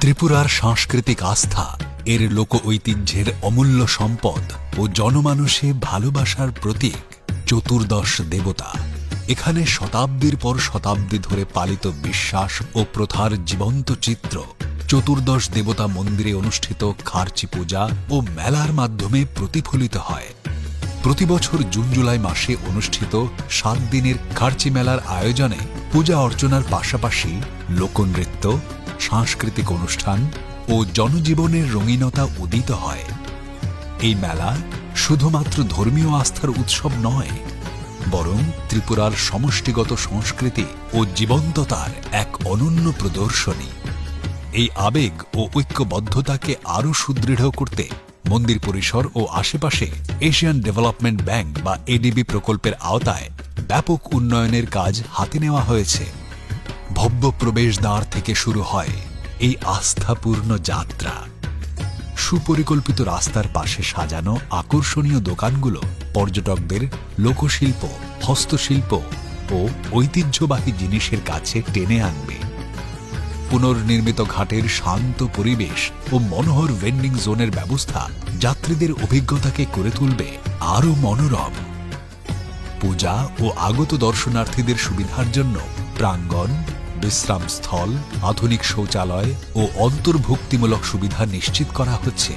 ত্রিপুরার সাংস্কৃতিক আস্থা, এর লোক ঐতিহ্যের অমূল্য সম্পদ ও জনমানসে ভালোবাসার প্রতীক চতুর্দশ দেবতা। এখানে শতাব্দীর পর শতাব্দী ধরে পালিত বিশ্বাস ও প্রথার জীবন্ত চিত্র চতুর্দশ দেবতা মন্দিরে অনুষ্ঠিত খার্চি পূজা ও মেলার মাধ্যমে প্রতিফলিত হয়। প্রতি বছর জুন জুলাই মাসে অনুষ্ঠিত সাত দিনের খার্চি মেলার আয়োজনে পূজা অর্চনার পাশাপাশি লোকনৃত্য সাংস্কৃতিক অনুষ্ঠান ও জনজীবনের রঙিনতা উদিত হয়। এই মেলা শুধুমাত্র ধর্মীয় আস্থার উৎসব নয়, বরং ত্রিপুরার সমষ্টিগত সংস্কৃতি ও জীবন্ততার এক অনন্য প্রদর্শনী। এই আবেগ ও ঐক্যবদ্ধতাকে আরও সুদৃঢ় করতে মন্দির পরিসর ও আশেপাশে এশিয়ান ডেভেলপমেন্ট ব্যাংক বা এডিবি প্রকল্পের আওতায় ব্যাপক উন্নয়নের কাজ হাতে নেওয়া হয়েছে। ভব্য প্রবেশদ্বার থেকে শুরু হয় এই আস্থাপূর্ণ যাত্রা। সুপরিকল্পিত রাস্তার পাশে সাজানো আকর্ষণীয় দোকানগুলো পর্যটকদের লোকশিল্প, হস্তশিল্প ও ঐতিহ্যবাহী জিনিসের কাছে টেনে আনবে। পুনর্নির্মিত ঘাটের শান্ত পরিবেশ ও মনোহর ভেন্ডিং জোনের ব্যবস্থা যাত্রীদের অভিজ্ঞতাকে করে তুলবে আরও মনোরম। পূজা ও আগত দর্শনার্থীদের সুবিধার জন্য প্রাঙ্গণ বিশ্রামস্থল, আধুনিক শৌচালয় ও অন্তর্ভুক্তিমূলক সুবিধা নিশ্চিত করা হচ্ছে,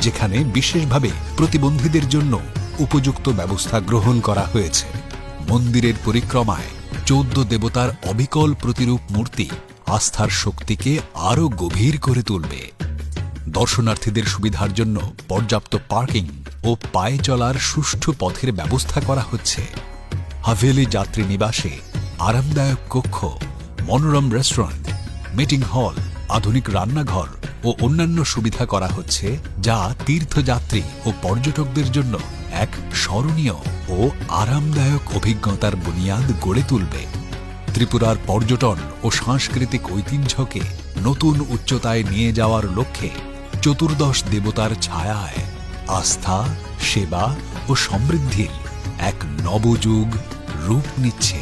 যেখানে বিশেষভাবে প্রতিবন্ধীদের জন্য উপযুক্ত ব্যবস্থা গ্রহণ করা হয়েছে। মন্দিরের পরিক্রমায় চৌদ্দ দেবতার অবিকল প্রতিরূপ মূর্তি আস্থার শক্তিকে আরও গভীর করে তুলবে। দর্শনার্থীদের সুবিধার জন্য পর্যাপ্ত পার্কিং ও পায়ে চলার সুষ্ঠু পথের ব্যবস্থা করা হচ্ছে। হাভেলি যাত্রী নিবাসে আরামদায়ক কক্ষ মনোরম রেস্টুরেন্ট মিটিং হল আধুনিক রান্নাঘর ও অন্যান্য সুবিধা করা হচ্ছে যা তীর্থযাত্রী ও পর্যটকদের জন্য এক স্মরণীয় ও আরামদায়ক অভিজ্ঞতার বুনিয়াদ গড়ে তুলবে। ত্রিপুরার পর্যটন ও সাংস্কৃতিক ঐতিহ্যকে নতুন উচ্চতায় নিয়ে যাওয়ার লক্ষ্যে চতুর্দশ দেবতার ছায়ায় আস্থা, সেবা ও সমৃদ্ধির এক নবযুগ রূপ নিচ্ছে।